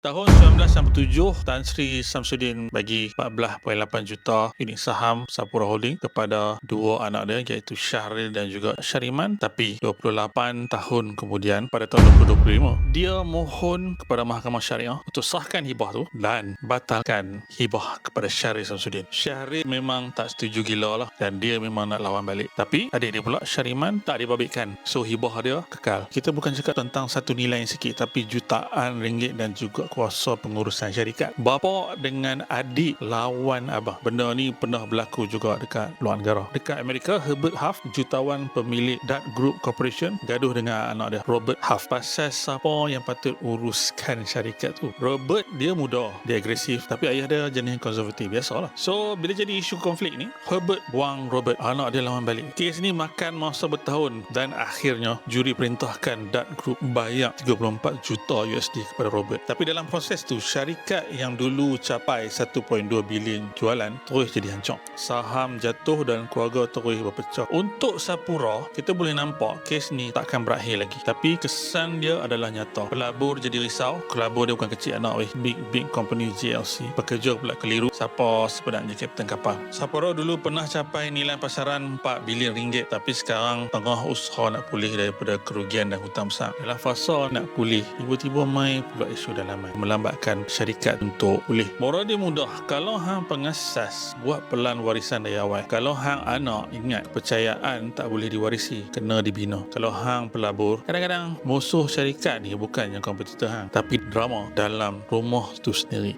Tahun 1997, Tan Sri Samsudin bagi 14.8 juta unit saham Sapura Holding kepada dua anak dia iaitu Syahril dan juga Syariman. Tapi 28 tahun kemudian pada tahun 2025, dia mohon kepada Mahkamah Syariah untuk sahkan hibah tu dan batalkan hibah kepada Syahril Samsudin. Syahril memang tak setuju gila lah dan dia memang nak lawan balik. Tapi adik dia pula Syariman tak dibabitkan. So hibah dia kekal. Kita bukan cakap tentang satu nilai yang sikit tapi jutaan ringgit dan juga kuasa pengurusan syarikat. Bapa dengan adik lawan abah. Benda ni pernah berlaku juga dekat luar negara. Dekat Amerika, Herbert Huff, jutawan pemilik Dart Group Corporation, gaduh dengan anak dia, Robert Huff. Pasal siapa yang patut uruskan syarikat tu. Robert, dia muda, dia agresif. Tapi ayah dia jenis konservatif. Biasalah. So, bila jadi isu konflik ni, Herbert buang Robert. Anak dia lawan balik. Kes ni makan masa bertahun dan akhirnya juri perintahkan Dart Group bayar 34 juta USD kepada Robert. Tapi dalam dalam proses tu syarikat yang dulu capai 1.2 bilion jualan terus jadi hancur. Saham jatuh dan keluarga terus berpecah. Untuk Sapura, kita boleh nampak kes ni takkan berakhir lagi. Tapi kesan dia adalah nyata. Pelabur jadi risau. Pelabur dia bukan kecil anak weh. Big big company GLC. Pekerja pula keliru. Siapa sebenarnya kapten kapal. Sapura dulu pernah capai nilai pasaran 4 bilion ringgit. Tapi sekarang tengah usaha nak pulih daripada kerugian dan hutang besar. Dalam fasa nak pulih. Tiba-tiba mai pula isu dalaman melambatkan syarikat untuk pulih. Moral dia mudah. Kalau hang pengasas buat pelan warisan dari awal. Kalau hang anak ingat kepercayaan tak boleh diwarisi, kena dibina. Kalau hang pelabur, kadang-kadang musuh syarikat ni bukan yang kompetitor hang, tapi drama dalam rumah tu sendiri.